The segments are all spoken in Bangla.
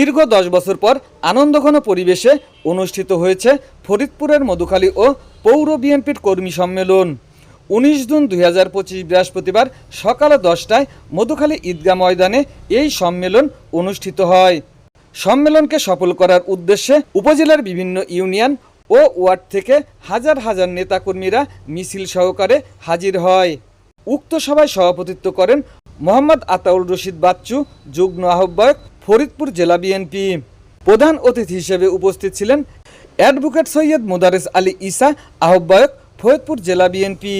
দীর্ঘ দশ বছর পর আনন্দঘন পরিবেশে অনুষ্ঠিত হয়েছে ফরিদপুরের মধুখালী ও পৌর বিএনপির কর্মী সম্মেলন। উনিশ জুন দুই হাজার পঁচিশ বৃহস্পতিবার সকাল দশটায় মধুখালী ঈদগাহ ময়দানে এই সম্মেলন অনুষ্ঠিত হয়। সম্মেলনকে সফল করার উদ্দেশ্যে উপজেলার বিভিন্ন ইউনিয়ন ও ওয়ার্ড থেকে হাজার হাজার নেতাকর্মীরা মিছিল সহকারে হাজির হয়। উক্ত সভায় সভাপতিত্ব করেন মোহাম্মদ আতাউল রশিদ বাচ্চু, যুগ্ম আহ্বায়ক ফরিদপুর জেলা বিএনপি প্রধান অতিথি হিসেবে উপস্থিত ছিলেন অ্যাডভোকেট সৈয়দ মোদারেস আলী ঈসা, আহ্বায়ক ফরিদপুর জেলা বিএনপি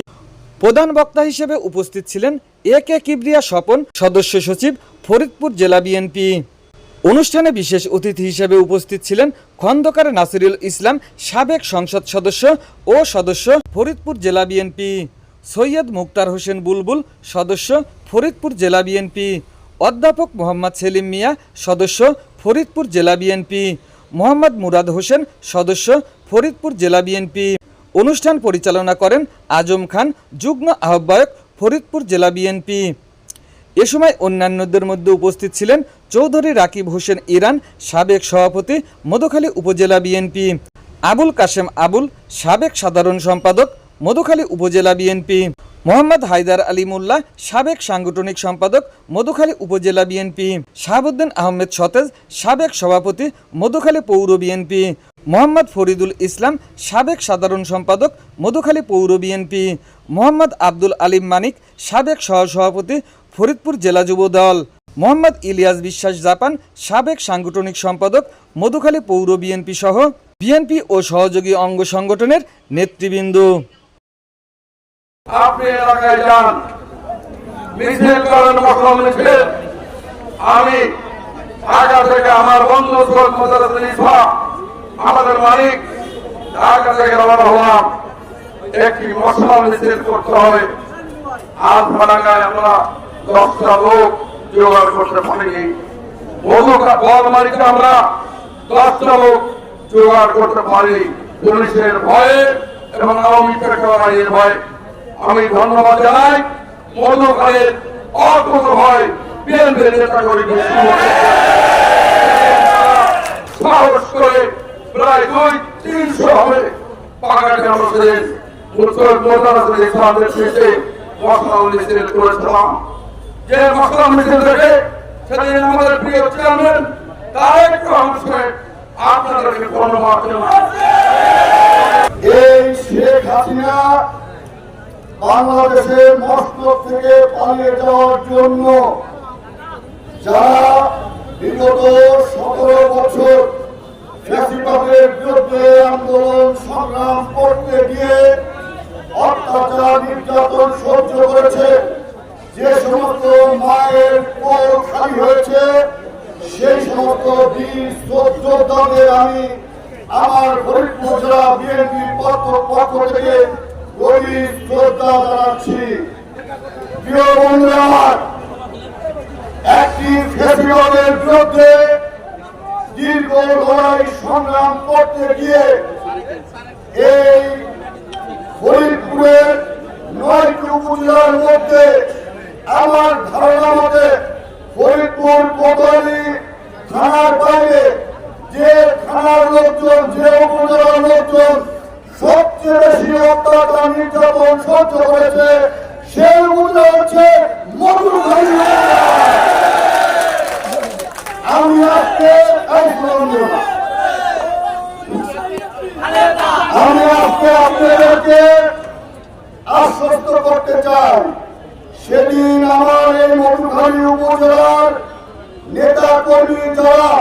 প্রধান বক্তা হিসেবে উপস্থিত ছিলেন এ কে কিবরিয়া স্বপন, সদস্য সচিব ফরিদপুর জেলা বিএনপি। অনুষ্ঠানে বিশেষ অতিথি হিসেবে উপস্থিত ছিলেন খন্দকার নাসিরুল ইসলাম, সাবেক সংসদ সদস্য ও সদস্য ফরিদপুর জেলা বিএনপি, সৈয়দ মুক্তার হোসেন বুলবুল, সদস্য ফরিদপুর জেলা বিএনপি অধ্যাপক মোহাম্মদ সেলিম মিয়া, সদস্য ফরিদপুর জেলা বিএনপি। মোহাম্মদ মুরাদ হোসেন, সদস্য ফরিদপুর জেলা বিএনপি। অনুষ্ঠান পরিচালনা করেন আজম খান, যুগ্ম আহ্বায়ক ফরিদপুর জেলা বিএনপি। এ সময় অন্যান্যদের মধ্যে উপস্থিত ছিলেন চৌধুরী রাকিব হোসেন ইরান, সাবেক সভাপতি মধুখালী উপজেলা বিএনপি। আবুল কাশেম আবুল, সাবেক সাধারণ সম্পাদক মধুখালী উপজেলা বিএনপি। মোহাম্মদ হায়দার আলী মোল্লা সাবেক সাংগঠনিক সম্পাদক মধুখালী উপজেলা বিএনপি। শাহাবুদ্দিন আহমেদ সতেজ, সাবেক সভাপতি মধুখালী পৌর বিএনপি। মোহাম্মদ ফরিদুল ইসলাম, সাবেক সাধারণ সম্পাদক মধুখালী পৌর বিএনপি। মোহাম্মদ আব্দুল আলিম মানিক, সাবেক সহসভাপতি ফরিদপুর জেলা যুব দল। মোহাম্মদ ইলিয়াস বিশ্বাস জাপান, সাবেক সাংগঠনিক সম্পাদক মধুখালী পৌর বিএনপি সহ বিএনপি ও সহযোগী অঙ্গ সংগঠনের নেতৃবৃন্দ। আপনি এলাকায় যান। মিছিল করেন মকম মিছিল। আমি ঢাকা থেকে আমার বন্ধু আমাদের মালিক, ঢাকা থেকে রওনা হলাম। একটি মশলা মিছিল করতে হবে। আজ ভাড়াগায় আমরা দশটা লোক জোগাড় করতে পারিনি। মধু বল মালিককে আমরা দশটা লোক জোগাড় করতে পারি পুলিশের ভয়ে এবং আওয়ামী পেট্রোলের ভয়ে। আমি ধন্যবাদ জানাই। মধু খালের অদ্ভুত ভয় বিএনপির নেতা করে সাহস করে প্রায় দুই তিনশো হবে। আমাদের যে মশলা আমাদের আপনাদেরকে ধন্যবাদ বাংলাদেশের মস্তক থেকে পালিয়ে যাওয়ার জন্য যারা বিগত সতেরো বছর ফ্যাসিবাদের বিরুদ্ধে আন্দোলন সংগ্রাম করতে গিয়ে অত্যাচার, নির্যাতন সহ্য করেছে, যে সমস্ত মায়ের কোল খালি হয়েছে, সেই সমস্ত বীর যোদ্ধাদের আমি আমার ফরিদপুর জেলা বিএনপি পক্ষ থেকে গভীর শ্রদ্ধা জানাচ্ছি। প্রিয় বন্ধুরা, একটি ফেসিবাদের বিরুদ্ধে দীর্ঘ লড়াই সংগ্রাম করতে গিয়ে এই ফরিদপুরের নয়টি উপজেলার মধ্যে আমার ধারণা মতে ফরিদপুর কোতোয়ালি থানার বাইরে যে থানার লোকজন, যে উপজেলার লোকজন না। আমি আজকে আপনাদেরকে আশ্বস্ত করতে চাই, সেদিন আমার এই মধুখালী উপজেলার নেতা কর্মী যারা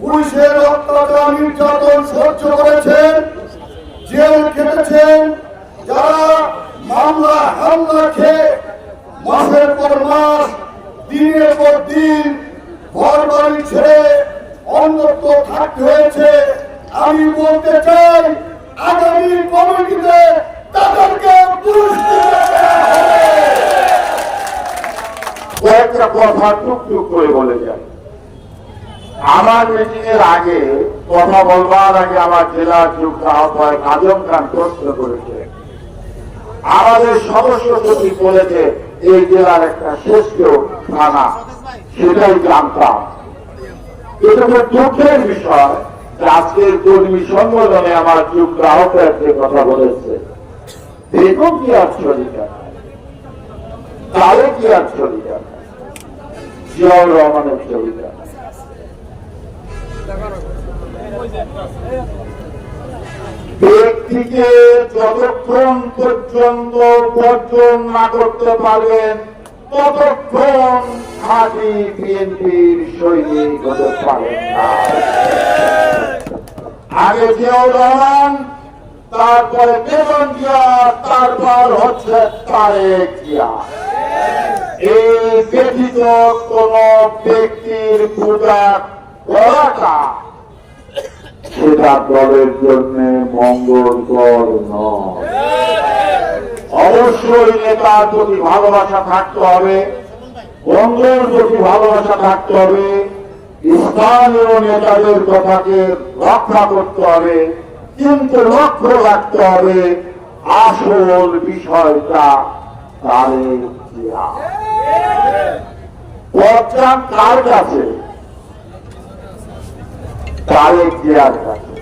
পুলিশের অত্যাচার, নির্যাতন সহ্য করেছেন জেল খেটেছেন, যারা মামলা, হামলা খেয়ে মাসের পর মাস, দিনের পর দিন ঘর বাড়ি ছেড়ে অন্যত্র থাকতে হয়েছে। আমি বলতে চাই, আগামী কমিটিতে তাদেরকে কয়েকটা কথা টুকটুক করে বলে যায় আমার মিটিং এর আগে কথা বলবার আগে আমার জেলার যুক্ত আহ্বায়ক আজম খান প্রশ্ন করেছে। আমাদের সদস্য সচিব বলেছে, এই জেলার একটা শ্রেষ্ঠ থানা, সেটাই জানতাম এটা তো দুঃখের বিষয় যে আজকের কর্মী সম্মেলনে আমার যুগ গ্রাহকের যে কথা বলেছে। বেগম কি আর তাহলে কি আর জিয়াউর রহমানের ছবিটা। ব্যক্তিকে যতক্ষণ পর্যন্ত বর্জন না করতে পারবেন, ততক্ষণ খাঁটি বিএনপির সৈনিক হতে পারেন না। আগে জিয়াউর রহমান তারপরে বেগম জিয়া, তারপর হচ্ছে তারেক জিয়া। এই ব্যতীত কোন ব্যক্তির পূজা সেটা দলের জন্য মঙ্গলকর নয়। অবশ্যই নেতার প্রতি ভালোবাসা থাকতে হবে বন্ধুর প্রতি ভালোবাসা থাকতে হবে, স্থানীয় নেতাদের কথাকে রক্ষা করতে হবে কিন্তু লক্ষ্য রাখতে হবে, আসল বিষয়টা জিয়া কার কাছে? জিয়ার কাছে।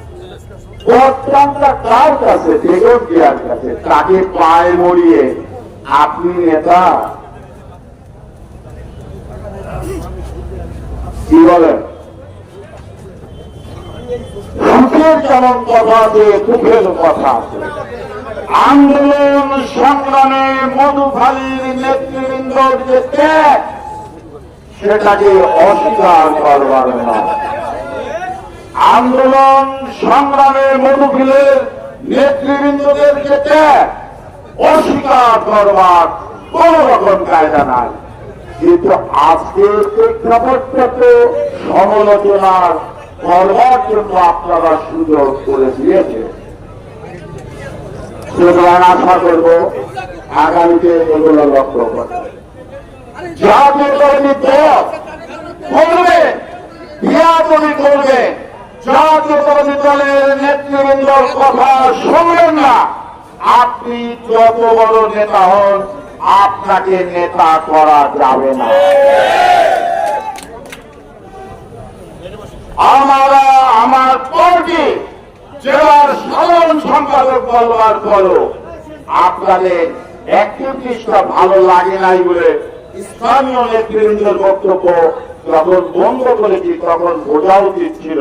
কার কাছে, বেগম জিয়ার কাছে। তাকে পায়ে মরিয়ে, আপনি নেতা? কি বলেন? আন্দোলন সংগ্রামে মধুখালীর নেতৃবৃন্দর যে ত্যাগ, সেটাকে অস্বীকার করবার না আন্দোলন সংগ্রামে মধুখিলের নেতৃবৃন্দদের যে ত্যাগ অস্বীকার করবার কোন রকম কায়দা নাই। কিন্তু আজকের প্রেক্ষাপটটা তো সমালোচনার করবার জন্য আপনারা সুযোগ করে দিয়েছে সুতরাং আশা করব আগামীতে এগুলো লক্ষ্য করবে জাতীয় দল করবে বিয়াদবি করবে। জাতীয় দলটি দলের নেতৃবৃন্দর কথা শুনবেন না। আপনি যত বড় নেতা হন, আপনাকে নেতা করা যাবে না। আমরা, আমার পার্টি জেলার সাধারণ সম্পাদক বলবার পরও আপনাদের অ্যাক্টিভিটিসটা ভালো লাগে নাই বলে স্থানীয় নেতৃবৃন্দের বক্তব্য যখন বন্ধ করেছি তখন বোঝা উচিত ছিল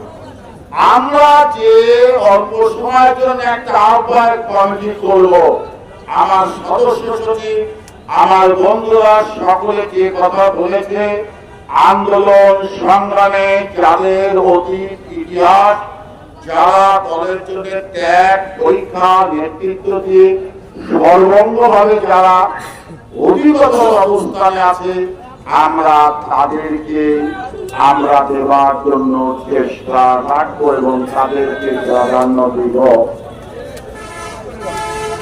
আমরা যে অল্প সময়ের জন্য একটা আহ্বায়ক কমিটি করব, আমার সদস্য সচিব, আমার বন্ধুরা সকলে যে কথা বলেছে, আন্দোলন সংগ্রামে যাদের অতীত ইতিহাস, যারা দলের জন্য ত্যাগ, পরীক্ষা, নেতৃত্ব দিয়ে সর্বঙ্গভাবে যারা অভিগত অবস্থানে আছে, আমরা তাদেরকে আমরা দেওয়ার জন্য চেষ্টা রাখব এবং তাদেরকে প্রাধান্য দিব।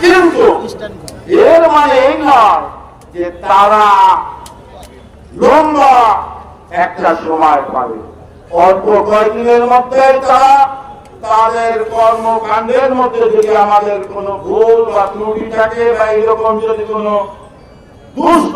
কিন্তু এর মানে এই নয় যে তারা লম্বা একটা সময় পাবে। অল্প কয়েকদিনের মধ্যে তারা তাদের কর্মকাণ্ডের মধ্যে যদি আমাদের কোনো ভুল বা ত্রুটি থাকে বা এরকম যদি কোনো দুষ্ট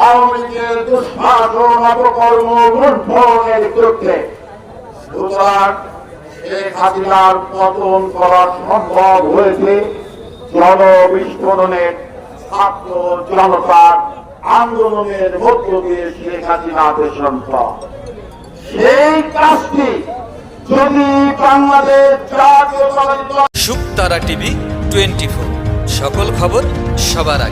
আওয়ামী লীগের দুঃশাসন অপকর্ম লুণ্ঠনের বিরুদ্ধে শেখ হাসিনার পতন করা সম্ভব হয়েছে জনবিস্ফোরণের ছাত্র জনতার আন্দোলনের মধ্য দিয়ে শেখ হাসিনা সেই কাজটি যদি বাংলাদেশ শুকতারা টিভি টোয়েন্টি সকল খবর সবার আগে।